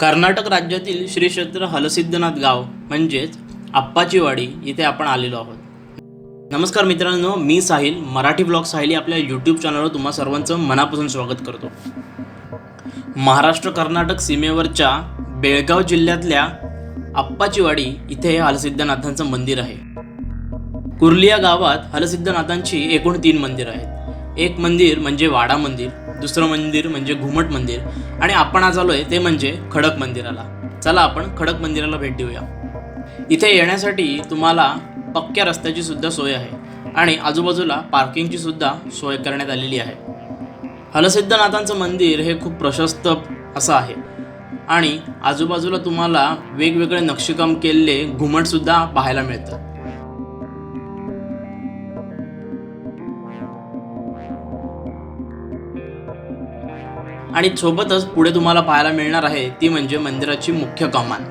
कर्नाटक राज्यातील श्री क्षेत्र हलसिद्धनाथ गाव म्हणजेच आप्पाचीवाडी इथे आपण आलेलो आहोत. नमस्कार मित्रांनो मी साहिल मराठी ब्लॉग साहिल आपल्या यूट्यूब चॅनलवर तुम्हा सर्वांचं मनापासून स्वागत करतो. महाराष्ट्र कर्नाटक सीमेवरच्या बेळगाव जिल्ह्यातल्या आप्पाचीवाडी इथे हे हलसिद्धनाथांचं मंदिर आहे. कुर्लिया गावात हलसिद्धनाथांची एकूण तीन मंदिर आहेत. एक मंदिर म्हणजे वाडा मंदिर दुसरं मंदिर म्हणजे घुमट मंदिर. आणि आपण आज आलोय ते म्हणजे खडक मंदिराला. चला आपण खडक मंदिराला भेट देऊया. इथे येण्यासाठी तुम्हाला पक्क्या रस्त्याची सुद्धा सोय आहे. आणि आजूबाजूला पार्किंगची सुद्धा सोय करण्यात आलेली आहे. हलसिद्धनाथांचं मंदिर हे खूप प्रशस्त असं आहे. आणि आजूबाजूला तुम्हाला वेगवेगळे नक्षीकाम केलेले घुमटसुद्धा पाहायला मिळतं. आणि सोबतच पुढे तुम्हाला पाहायला मिळणार आहे ती म्हणजे मंदिराची मुख्य कमान.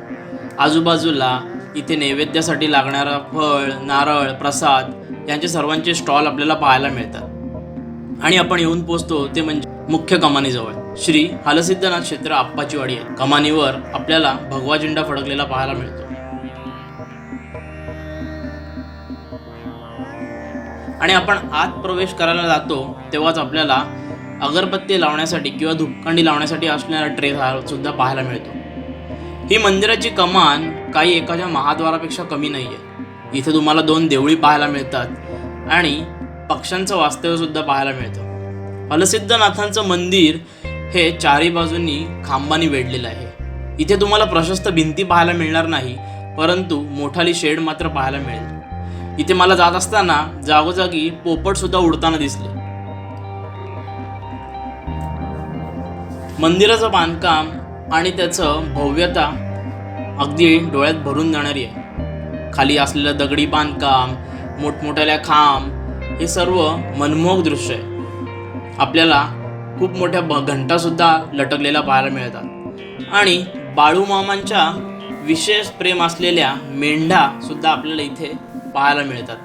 आजूबाजूला इथे नैवेद्यासाठी लागणारा फळ नारळ प्रसाद यांचे सर्वांचे स्टॉल आपल्याला पाहायला मिळतात. आणि आपण येऊन पोचतो ते म्हणजे मुख्य कमानीजवळ. श्री हलसिद्धनाथ क्षेत्र आप्पाचीवाडी आहे. कमानीवर आपल्याला भगवा झेंडा फडकलेला पाहायला मिळतो. आणि आपण आत प्रवेश करायला जातो तेव्हाच आपल्याला अगरबत्ती लावण्यासाठी किंवा धूपकांडी लावण्यासाठी असणारा ट्रे हा सुद्धा पाहायला मिळतो. ही मंदिराची कमान काही एखाद्या महाद्वारापेक्षा कमी नाही आहे इथे तुम्हाला दोन देवळी पाहायला मिळतात आणि पक्ष्यांचं वास्तव्य सुद्धा पाहायला मिळतं. फलसिद्धनाथांचं मंदिर हे चारी बाजूंनी खांबानी वेढलेलं आहे. इथे तुम्हाला प्रशस्त भिंती पाहायला मिळणार नाही परंतु मोठाली शेड मात्र पाहायला मिळेल. इथे मला जात असताना जागोजागी पोपट सुद्धा उडताना दिसले. मंदिराचं बांधकाम आणि त्याचं भव्यता अगदी डोळ्यात भरून जाणारी आहे. खाली असलेलं दगडी बांधकाम मोठमोठ्याल्या खांब हे सर्व मनमोहक दृश्य आहे. आपल्याला खूप मोठ्या ब घंटासुद्धा लटकलेल्या पाहायला मिळतात. आणि बाळूमामांच्या विशेष प्रेम असलेल्या मेंढा सुद्धा आपल्याला इथे पाहायला मिळतात.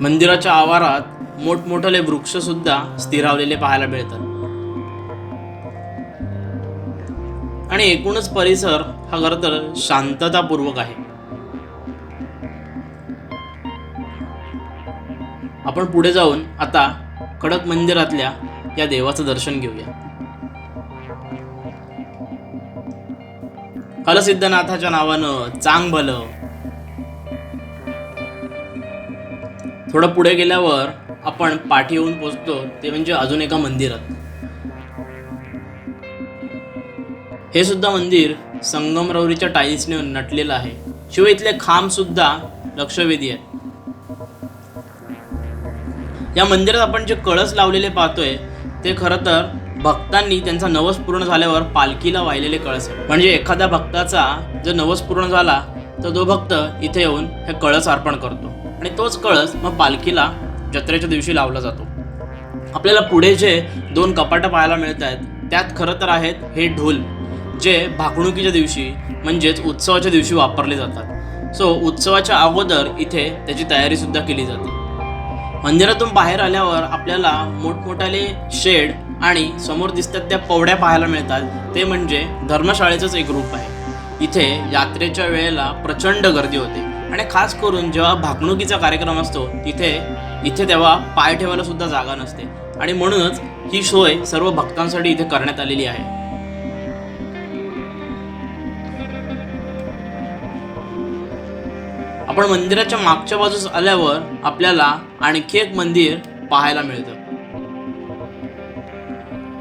मंदिराच्या आवारात मोठमोठाले वृक्ष सुद्धा स्थिरावलेले पाहायला मिळतात. आणि एकूणच परिसर हा खरं तर शांततापूर्वक आहे. आपण पुढे जाऊन आता कडक मंदिरातल्या या देवाचं दर्शन घेऊया. हलसिद्धनाथाच्या नावानं चांग भलं थोडं पुढे गेल्यावर आपण पाठी येऊन पोचतो ते म्हणजे अजून एका मंदिरात. हे सुद्धा मंदिर संगमरवरीच्या टाईल्सने नटलेलं आहे. शिवाय इथले खांब सुद्धा लक्षवेधी आहेत. या मंदिरात आपण जे कळस लावलेले पाहतोय ते खरं तर भक्तांनी त्यांचा नवस पूर्ण झाल्यावर पालखीला वाहिलेले कळस आहे म्हणजे एखाद्या भक्ताचा जर नवस पूर्ण झाला तर तो भक्त इथे येऊन हे कळस अर्पण करतो. आणि तोच कळस मग पालखीला जत्रेच्या दिवशी लावला जातो. आपल्याला पुढे जे दोन कपाटं पाहायला मिळत आहेत त्यात खरं तर आहेत हे ढोल जे भाकणुकीच्या दिवशी म्हणजेच उत्सवाच्या दिवशी वापरले जातात. सो उत्सवाच्या अगोदर इथे त्याची तयारीसुद्धा केली जाते. मंदिरातून बाहेर आल्यावर आपल्याला मोठमोठाले शेड आणि समोर दिसतात त्या पवड्या पाहायला मिळतात. ते म्हणजे धर्मशाळेचंच एक रूप आहे. इथे यात्रेच्या वेळेला प्रचंड गर्दी होते. आणि खास करून जेव्हा भाकणुकीचा कार्यक्रम असतो तिथे इथे तेव्हा पाय ठेवायला सुद्धा जागा नसते. आणि म्हणूनच ही सोय सर्व भक्तांसाठी इथे करण्यात आलेली आहे. आपण मंदिराच्या मागच्या बाजूस आल्यावर आपल्याला आणखी एक मंदिर पाहायला मिळतं.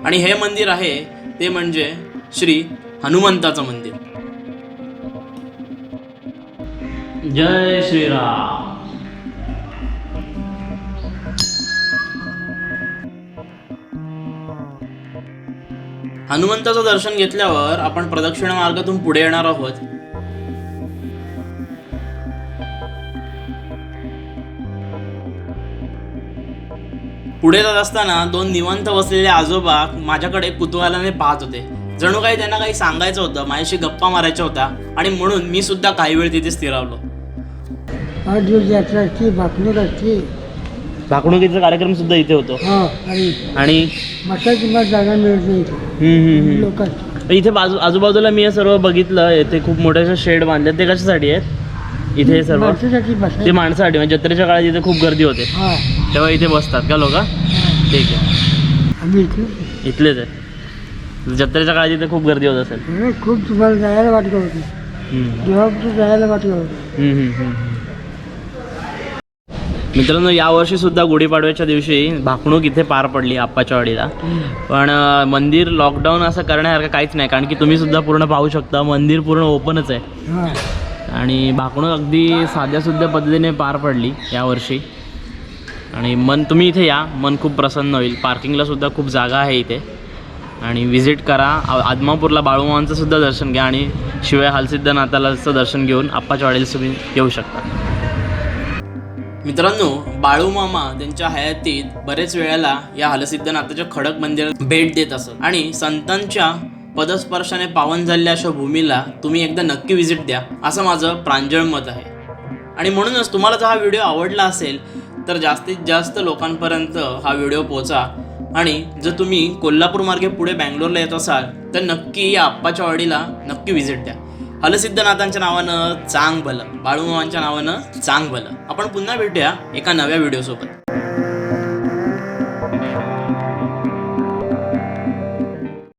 आणि हे मंदिर आहे ते म्हणजे श्री हनुमंताचं मंदिर. जय श्रीराम. हनुमंताचं दर्शन घेतल्यावर आपण प्रदक्षिणा मार्गातून पुढे येणार आहोत. पुढे जात असताना दोन निवंत बसलेले आजोबा माझ्याकडे कुतूहलाने पाहत होते. जणू काही त्यांना काही सांगायचं होतं माझ्याशी गप्पा मारायच्या होत्या आणि म्हणून मी सुद्धा काही वेळ तिथे स्थिरावलो. आठ दिवस यात्रा असते असते भाकणुकीचा कार्यक्रम सुद्धा इथे होतो. हा आणि आणि बसायची किंमत जागा मिळत नाही इथे. हम्म, हम्म, हम्म. लोकांची. इथे बाजू आजूबाजूला मी हे सर्व बघितलं इथे खूप मोठे शेड बांधले ते कशासाठी आहेत? इथे हे सर्व? माणसासाठी ते माणसासाठी म्हणजे जत्रेच्या काळात इथे खूप गर्दी होते. हा. तेव्हा इथे बसतात का लोक? हा. ठीक आहे. आम्ही इथे इथलेच आहे जत्रेच्या काळात इथे खूप गर्दी होत असेल. अरे, खूप तुम्हाला जायला वाटत होती. हम्म. देवापुढे जायला वाटत होतं. हम्म, हम्म, हम्म, हम्म. मित्रांनो यावर्षी सुद्धा गुढीपाडव्याच्या दिवशी भाकणूक इथे पार पडली आप्पाच्या वाडीला. पण मंदिर लॉकडाऊन असं करण्यासारखं काहीच नाही कारण की तुम्ही सुद्धा पूर्ण पाहू शकता मंदिर पूर्ण ओपनच आहे. आणि भाकणूक अगदी साध्या सुद्धा पद्धतीने पार पडली यावर्षी आणि मन तुम्ही इथे या मन खूप प्रसन्न होईल. पार्किंगला सुद्धा खूप जागा आहे इथे. आणि व्हिजिट करा. आदमापूरला बाळूमावांचं सुद्धा दर्शन घ्या आणि शिवाय हालसिद्धनाथालाचं दर्शन घेऊन आप्पाच्या वाडीला तुम्ही येऊ शकता. मित्रांनो बाळूमामा त्यांच्या हयातीत बरेच वेळेला या हलसिद्धनाथाच्या खडक मंदिरात भेट देत असत. आणि संतांच्या पदस्पर्शाने पावन झालेल्या अशा भूमीला तुम्ही एकदा नक्की व्हिजिट द्या असं माझं प्रांजळ मत आहे. आणि म्हणूनच तुम्हाला जर हा व्हिडिओ आवडला असेल तर जास्तीत जास्त लोकांपर्यंत हा व्हिडिओ पोचा. आणि जर तुम्ही कोल्हापूर मार्गे पुढे बँगलोरला येत असाल तर नक्की या आप्पाच्या वाडीला नक्की व्हिजिट द्या. हलसिद्धनाथांच्या नावानं चांग भलं बाळूमामांच्या नावानं चांग भलं आपण पुन्हा भेटूया एका नव्या व्हिडिओसोबत